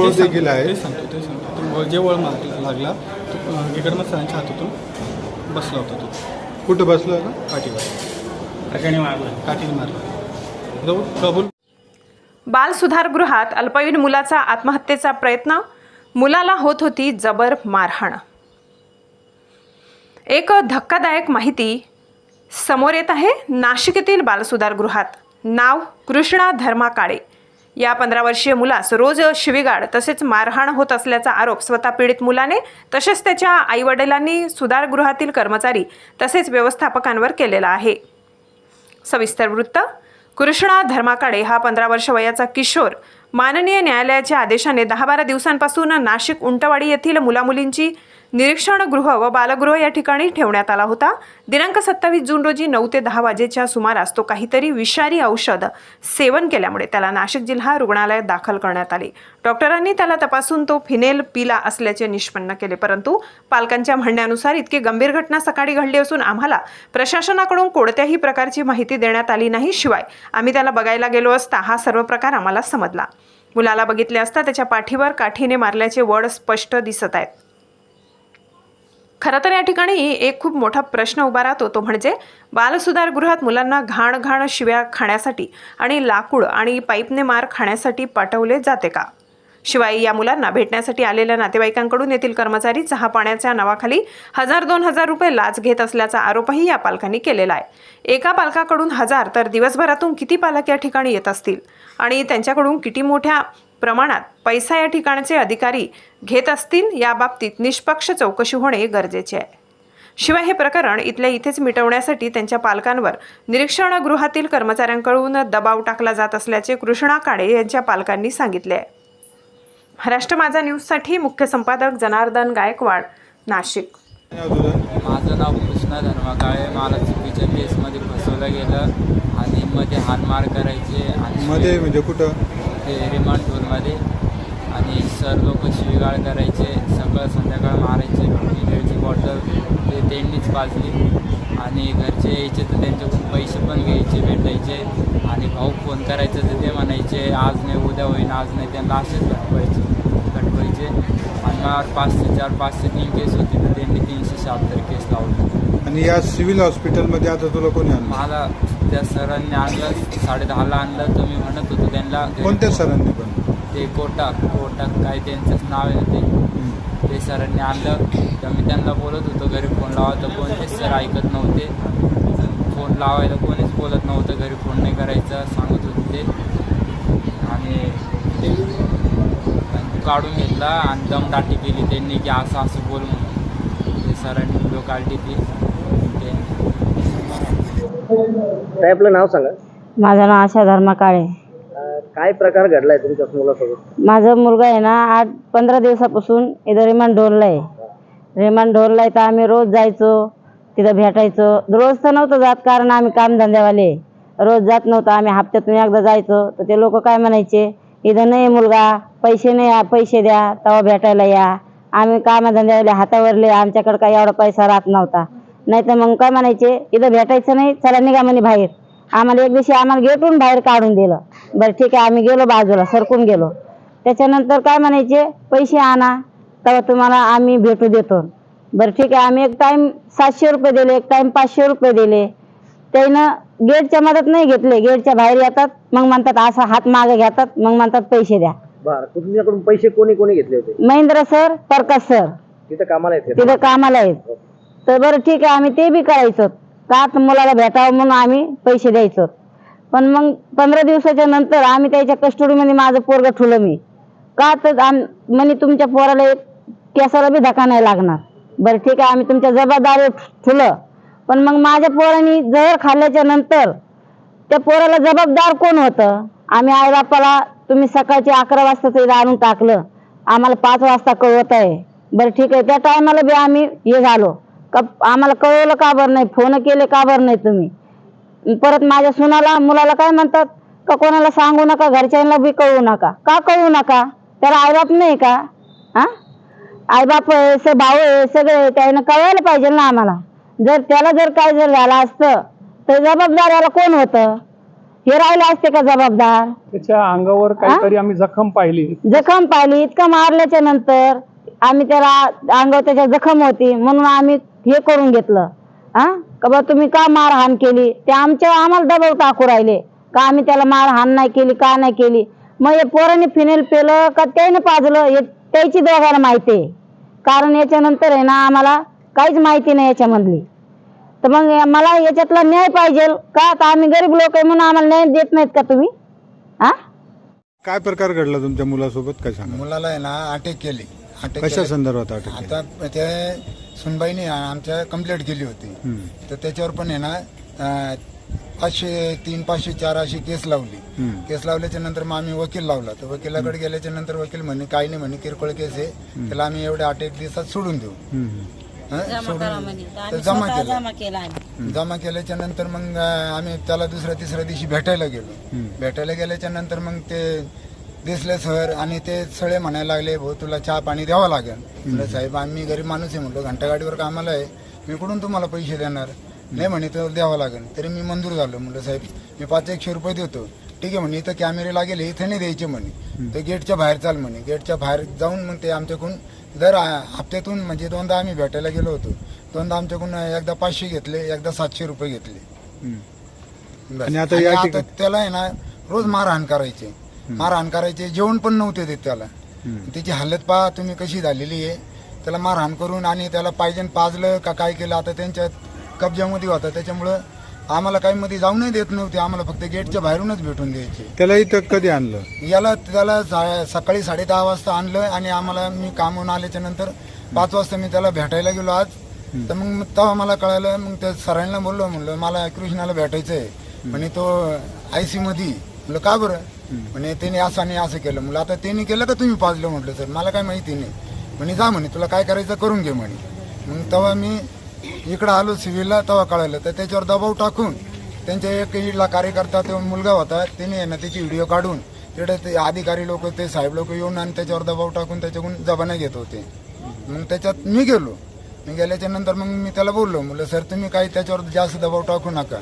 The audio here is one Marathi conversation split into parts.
वळ देखील आहे. ते सांगतो ते सांगतो. तो वळ- जे वळ मार लागला तो अं, गिकडमत सरांच्या हातातून बसला होता तो. कुठं बसला पाठीवर. काठीने मारला. जो कबूल बाल सुधारगृहात अल्पवयीन मुलाचा आत्महत्येचा प्रयत्न मुलाला होत होती जबर मारहाण. एक धक्कादायक माहिती समोर येत आहे. नाशिक येथील बालसुधारगृहात नाव कृष्णा धर्मा काळे या पंधरा वर्षीय मुलास रोज शिवीगाड तसेच मारहाण होत असल्याचा आरोप स्वतः पीडित मुलाने तसेच त्याच्या आईवडिलांनी सुधारगृहातील कर्मचारी तसेच व्यवस्थापकांवर केलेला आहे. सविस्तर वृत्त कृष्णा धर्माकाडे हा पंधरा वर्ष वयाचा किशोर माननीय न्यायालयाच्या आदेशाने दहा बारा दिवसांपासून नाशिक उंटवाडी येथील मुलामुलींची निरीक्षण गृह व बालगृह या ठिकाणी ठेवण्यात आला होता. दिनांक सत्तावीस जून रोजी नऊ ते दहा वाजेच्या सुमारास तो काहीतरी विषारी औषध सेवन केल्यामुळे त्याला नाशिक जिल्हा रुग्णालयात दाखल करण्यात आले. डॉक्टरांनी त्याला तपासून तो फिनेल पिला असल्याचे निष्पन्न केले परंतु पालकांच्या म्हणण्यानुसार इतकी गंभीर घटना सकाळी घडली असून आम्हाला प्रशासनाकडून कोणत्याही प्रकारची माहिती देण्यात आली नाही. शिवाय आम्ही त्याला बघायला गेलो असता हा सर्व प्रकार आम्हाला समजला. मुलाला बघितले असता त्याच्या पाठीवर काठीने मारल्याचे वड स्पष्ट दिसत आहेत. खरं तर या ठिकाणी एक खूप मोठा प्रश्न उभा राहतो. तो म्हणजे बालसुधारगृहात मुलांना घाण घाण शिव्या खाण्यासाठी आणि लाकूड आणि पाईपने मार खाण्यासाठी पाठवले जाते का? शिवाय या मुलांना भेटण्यासाठी आलेल्या नातेवाईकांकडून येथील कर्मचारी चहा पाण्याच्या नावाखाली हजार दोन हजार रुपये लाच घेत असल्याचा आरोपही या पालकांनी केलेला आहे. एका पालकाकडून हजार तर दिवसभरातून किती पालक या ठिकाणी येत असतील? आणि त्यांच्याकडून किती मोठ्या प्रमाणात पैसा या ठिकाणचे अधिकारी घेत असतील याबाबतीत निष्पक्ष चौकशी होणे गरजेचे आहे. शिवाय हे प्रकरण इथल्या इथेच मिटवण्यासाठी त्यांच्या पालकांवर निरीक्षणगृहातील कर्मचाऱ्यांकडून दबाव टाकला जात असल्याचे कृष्णा काळे यांच्या पालकांनी सांगितले आहे. महाराष्ट्र माझा न्यूजसाठी मुख्य संपादक जनार्दन गायकवाड नाशिक. माझं नाव कृष्णा धर्मा काळे मला चुकीच्या केसमध्ये फसवलं गेलं. आणि मध्ये हानमार करायचे. आणि मध्ये म्हणजे कुठं? ते रिमांड टूरमध्ये आणि सर लोक शिवीगाळ करायचे सकाळ संध्याकाळ मारायचे वेळची बॉटल ते त्यांनीच पाजली. आणि घरचे यायचे तर त्यांच्याकडून पैसे पण घ्यायचे भेटायचे. आणि भाऊ फोन करायचं तर ते म्हणायचे आज नाही उद्या होईन आज नाही. त्यांना असेच घटवायचे घटवायचे आणि मला पाचशे चार पाचशे तीन केस होती तर त्यांनी तीनशे शहात्तर केस लावले. आणि या सिव्हिल हॉस्पिटलमध्ये आता तुला कोणी आणलं? मला त्या सरांनी आणलं साडे दहाला आणलं तर मी म्हणत होतो त्यांना. कोणत्या सरांनी पण? ते कोटाक कोटाक काय त्यांचंच नाव आहे ते. ते सरांनी आणलं. तर मी त्यांना बोलत होतो घरी फोन लावा तर कोणतेच सर ऐकत नव्हते. फोन लावायला कोणीच बोलत नव्हतं घरी फोन नाही करायचा सांगत होते ते. आणि ते काढून घेतला आणि दमदाटी केली त्यांनी की असं असं बोल म्हणून. ते सरांनी व्हिडिओ काढली ती ते ताई आपलं नाव सांगा? माझं नाव आशा धर्मा काळे. अं, काय प्रकार घडलाय तुमच्या मुलासोबत? माझा मुलगा आहे ना आठ पंधरा दिवसापासून इथं रिमांड ढोरला आहे. रिमांड ढोरला आहे तर आम्ही रोज जायचो तिथं भेटायचो. रोज तर नव्हतं जात कारण आम्ही कामधंद्यावाले रोज जात नव्हतं आम्ही हप्त्यातून एकदा जायचो. तर ते लोक काय म्हणायचे इथं नाही मुलगा पैसे नाही आ- पैसे द्या तेव्हा भेटायला या. आम्ही कामधंद्यावाले हातावरले आमच्याकडे काही एवढा पैसा राहत नव्हता. नाही तर मग काय म्हणायचे इथं भेटायचं नाही चला निघा म्हणे बाहेर. आम्हाला एक दिवशी आम्हाला गेटून बाहेर काढून दिलं. बरं ठीक आहे आम्ही गेलो बाजूला सरकून गेलो. त्याच्यानंतर काय म्हणायचे पैसे आणा तेव्हा तुम्हाला आम्ही भेटू देतो. बरं ठीक आहे आम्ही एक टाइम सातशे रुपये दिले एक टाइम पाचशे रुपये दिले. त्यानं गेटच्या मदत नाही घेतले गेटच्या बाहेर येतात मग म्हणतात असा हात मागे घेतात मग म्हणतात पैसे द्या. बर तुमच्याकडून पैसे कोणी कोणी घेतले होते? Mahendra sir Prakash sir. तिथं कामाला येते तिथं कामाला आहेत. तर बरं ठीक आहे आम्ही ते बी करायचो. का तर मुलाला भेटावं म्हणून आम्ही पैसे द्यायचो. पण मग पंधरा दिवसाच्या नंतर आम्ही त्याच्या कस्टडीमध्ये माझं पोरग ठुलं मी. का तर आम म्हणे तुमच्या पोराला एक केसाला बी धक्का नाही लागणार. बरं ठीक आहे आम्ही तुमच्या जबाबदारी ठुलं. पण मग माझ्या पोरांनी जहर खाल्ल्याच्या नंतर त्या पोराला जबाबदार कोण होतं? आम्ही आईबापाला तुम्ही सकाळचे अकरा वाजता इथं आणून टाकलं. आम्हाला पाच वाजता कळवत आहे बरं ठीक आहे त्या टायमाला बी आम्ही हे झालो. का आम्हाला कळवलं का बरं नाही? फोन केले का बरं नाही तुम्ही? परत माझ्या सुनाला मुलाला काय म्हणतात? का कोणाला सांगू नका घरच्यांना बी कळवू नका. का कळवू नका? त्याला आईबाप नाही का? हा? आईबाप आहे भाऊ आहे सगळे त्यानं कळवायला पाहिजे ना आम्हाला. जर त्याला जर काय जर झालं असतं तर जबाबदार याला कोण होतं? हे राहिले असते का जबाबदार? त्याच्या अंगावर काहीतरी आम्ही जखम पाहिली. जखम पाहिली इतकं मारल्याच्या नंतर आम्ही त्याला अंगावर त्याच्या जखम होती म्हणून आम्ही हे करून घेतलं. हा का बा तुम्ही का मारहाण केली? ते आमच्या आम्हाला दबाव टाकू राहिले. का आम्ही त्याला मारहाण नाही केली का नाही केली? मग हे पोराने फिनेल पेलं का त्याने पाजलं? हे त्याची दोघांना माहिती आहे. कारण याच्यानंतर आहे ना आम्हाला काहीच माहिती नाही याच्यामधली. तर मग मला याच्यातला न्याय पाहिजे. का तर आम्ही गरीब लोक आहे म्हणून आम्हाला न्याय देत नाहीत का तुम्ही? हा काय प्रकार घडला तुमच्या मुलासोबत? काय सांगा मुलाला आहे ना अटॅक केली. अटॅक कशा केली. संदर्भात अटक केली? आता ते सुनबाईने आमच्या कंप्लेंट केली होती. तर त्याच्यावर पण आहे ना पाचशे तीन पाचशे चार अशी केस लावली. केस लावल्याच्या नंतर मग आम्ही वकील लावला. तर वकिलाकडे गेल्याच्यानंतर वकील म्हणे काही नाही म्हणे किरकोळ केस आहे. त्याला आम्ही एवढ्या आठ एक दिवसात सोडून देऊ. हं? सोडून जमा केलं. जमा केल्याच्यानंतर मग आम्ही त्याला दुसऱ्या तिसऱ्या दिवशी भेटायला गेलो. भेटायला गेल्याच्यानंतर मग ते दिसले सर आणि ते सगळे म्हणायला लागले भाऊ तुला चहा पाणी द्यावं लागेल. म्हणलं साहेब आम्ही गरीब माणूस आहे म्हणलो घंटागाडीवर कामाला आहे मी कुठून तुम्हाला पैसे देणार? नाही म्हणे तर द्यावं लागेल. तरी मी मंजूर झालो म्हणलं साहेब मी पाच एकशे रुपये देतो. ठीक आहे म्हणे इथं कॅमेरे लागेल इथे नाही द्यायचे म्हणे. तर गेटच्या बाहेर चाल म्हणे. गेटच्या बाहेर जाऊन मग ते आमच्याकडून दर हप्त्यातून म्हणजे दोनदा आम्ही भेटायला गेलो होतो. दोनदा आमच्याकडून एकदा पाचशे घेतले एकदा सातशे रुपये घेतले. बस. आणि आता आणि या आता ठिकाणी- त्याला आहे ना रोज मारहाण करायचे. मारहाण करायचे जेवण पण नव्हते देत त्याला. त्याची हालत पहा तुम्ही कशी झालेली आहे. त्याला मारहाण करून आणि त्याला पाहिजे पाजलं का काय केलं आता त्यांच्या कब्जामध्ये होता. त्याच्यामुळं आम्हाला काही मध्ये जाऊनही देत नव्हते. आम्हाला फक्त गेटच्या बाहेरूनच भेटून द्यायचे. त्याला इथं कधी आणलं? याला त्याला सा- सकाळी साडे दहा वाजता आणलं आणि आम्हाला मी कामून आल्याच्यानंतर पाच वाजता मी त्याला भेटायला गेलो आज. तर मग तेव्हा मला कळालं मग त्या सरांना बोललो म्हणलं मला कृष्णाला भेटायचं आहे म्हणे तो आय सी मध्ये म्हणलं का बरं? म्हणे त्याने असं आणि असं केलं. म्हणलं आता त्यांनी केलं का तुम्ही पाजलं? म्हटलं सर मला काय माहिती नाही. म्हणे जा म्हणे तुला काय करायचं करून घे म्हणे. मग तेव्हा मी इकडं आलो सिव्हिलला तेव्हा कळालं तर त्याच्यावर दबाव टाकून त्यांच्या एक इडला कार्यकर्ता तो मुलगा होता त्याने आहे ना त्याची व्हिडिओ काढून तिकडे ते अधिकारी लोक ते साहेब लोक येऊन आणि त्याच्यावर दबाव टाकून त्याच्याकडून जबाना घेत होते. मग त्याच्यात मी गेलो. मी गेल्याच्यानंतर मग मी त्याला बोललो म्हटलं सर तुम्ही काही त्याच्यावर जास्त दबाव टाकू नका.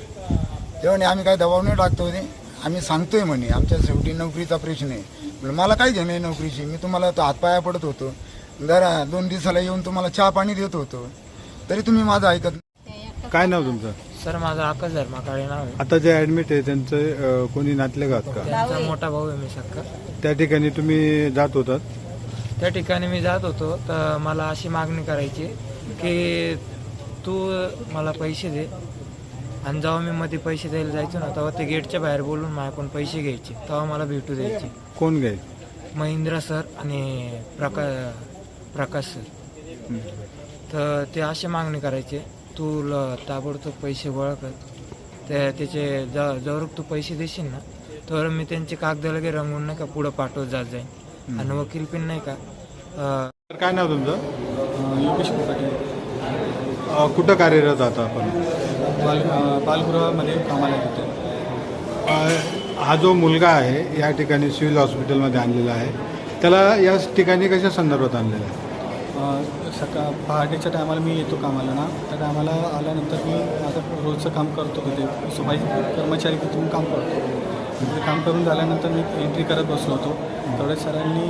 तेव्हा म्हणे, आम्ही काही दबाव नाही टाकतो. म्हणे. आम्ही सांगतोय म्हणे आमच्या शेवटी नोकरीचा प्रश्न आहे. मला काय घेणं आहे नोकरीची? मी तुम्हाला तो हातपाया पडत होतो. जरा दोन दिवसाला येऊन तुम्हाला चहा पाणी देत होतो. तरी तुम्ही माझं ऐकत नाही. काय नाव तुमचं? सर माझा आकाश धर्मा काळे नाव आहे? आता जे ऍडमिट आहे त्यांचं अं, कोणी नातले का? त्यांचा मोठा भाऊ आहे मी सक्का त्या ठिकाणी तुम्ही जात होतात? त्या ठिकाणी मी जात होतो तर मला अशी मागणी करायची की तू मला पैसे दे. आणि जेव्हा मी मध्ये पैसे द्यायला जायचो ना तेव्हा ते गेटच्या बाहेर बोलून माझ्याकडून पैसे घ्यायचे. तेव्हा मला भेटू द्यायचे. कोण गाय महिंद्र सर आणि प्रका प्रकाश सर. तर ते अशी मागणी करायचे तू ल- ताबडतोब पैसे गोळा कर. ते त्याचे ज- जवळ तू पैसे देशील ना तर मी त्यांचे कागद लगे रंगवून नाही का पुढं पाठवत जात जाईन. आणि वकील पण नाही का अं, तर काय नाव तुमचं? योगेश अं, कुठं कार्यरत आता आपण? बाल अं, बालगृहामध्ये कामाला येते. अं, हा जो मुलगा आहे या ठिकाणी सिव्हिल हॉस्पिटलमध्ये आणलेला आहे. त्याला या ठिकाणी कशा संदर्भात आणलेलं आहे? सकाळ पहाटेच्या टायमाला मी येतो कामाला ना. त्या टायमाला आल्यानंतर मी आता रोजचं काम करतो तिथे. सफाई कर्मचारी तिथून काम करतो. काम करून झाल्यानंतर मी एंट्री करत बसलो होतो. तेवढ्याच सरांनी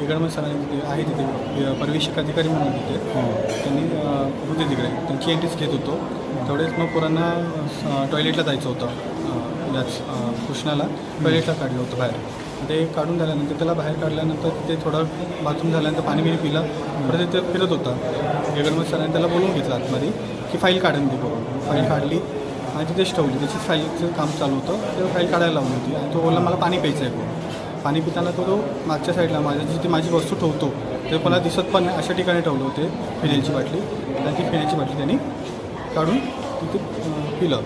गिगडमध्ये सरांनी तिथे आहे तिथे अं, परिवेशक अधिकारी म्हणून तिथे. त्यांनी होते तिकडे. त्यांची एंट्रीच घेत होतो. तेवढेच मग पोरांना टॉयलेटला जायचं होतं. याच कृष्णाला टॉयलेटला काढलं होतं बाहेर. ते काढून झाल्यानंतर त्याला बाहेर काढल्यानंतर ते थोडं बाथरूम झाल्यानंतर पाणी बिणी पिलं. परत ते फिरत होता. गेगडमध्ये सरांनी त्याला बोलून घेतलं आतमध्ये की फाईल काढून दे बघून फाईल काढली. आणि तिथेच ठेवली त्याचीच फाईलचं काम चालू होतं. ते फाईल काढायला लावली होती. आणि तो बोलला मला पाणी प्यायचं आहे पाणी पिताना तो तो मागच्या साईडला माझ्या जिथे माझी वस्तू ठेवतो ते मला दिसत पण अशा ठिकाणी ठेवलं होते फिनेलची बाटली. आणि ती फिनेलची बाटली त्यांनी काढून तिथे पिलं.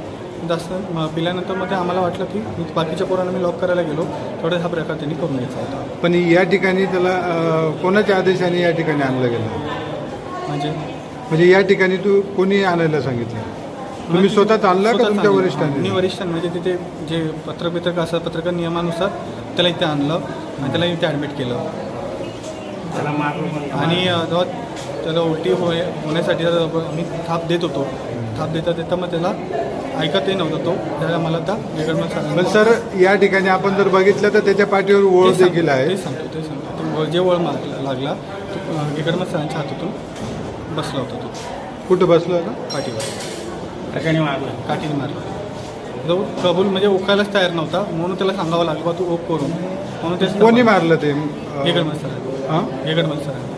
जास्त पिल्यानंतर मग ते आम्हाला वाटलं की बाकीच्या पोरांना मी लॉक करायला गेलो. तेवढा हा प्रकार त्यांनी करून घ्यायचा होता. पण या ठिकाणी त्याला कोणाच्या आदेशाने या ठिकाणी आणलं गेलं? म्हणजे? म्हणजे या ठिकाणी तू कोणी आणायला सांगितलं? तुम्ही स्वतः आणलं का स्वतःच तुमच्या आणलं. वरिष्ठांनी? मी वरिष्ठांनी म्हणजे तिथे जे पत्रपत्रक असतात पत्रकार नियमानुसार त्याला इथे आणलं आणि त्याला इथे ॲडमिट केलं. आणि जेव्हा त्याला उलटी होय होण्यासाठी आम्ही थाप देत होतो. थाप देता देता मग त्याला ऐकतही नव्हता तो. त्याला मला त्या गिगडमल सरांनी पण सर या ठिकाणी आपण जर बघितलं तर त्याच्या पाठीवर ओळ देखील आहे. ते सांगतो ते सांगतो. जे वळ मारला लागला तो सरांच्या हातातून बसला होता तो. कुठं बसलो होता? पाठीवर. काठीने मारला काठीने मारला तो कबूल म्हणजे ओकायलाच तयार नव्हता. म्हणून त्याला सांगावं लागलं बा तू ओक करून. म्हणून ते कोणी मारलं ते? हां? सरांनी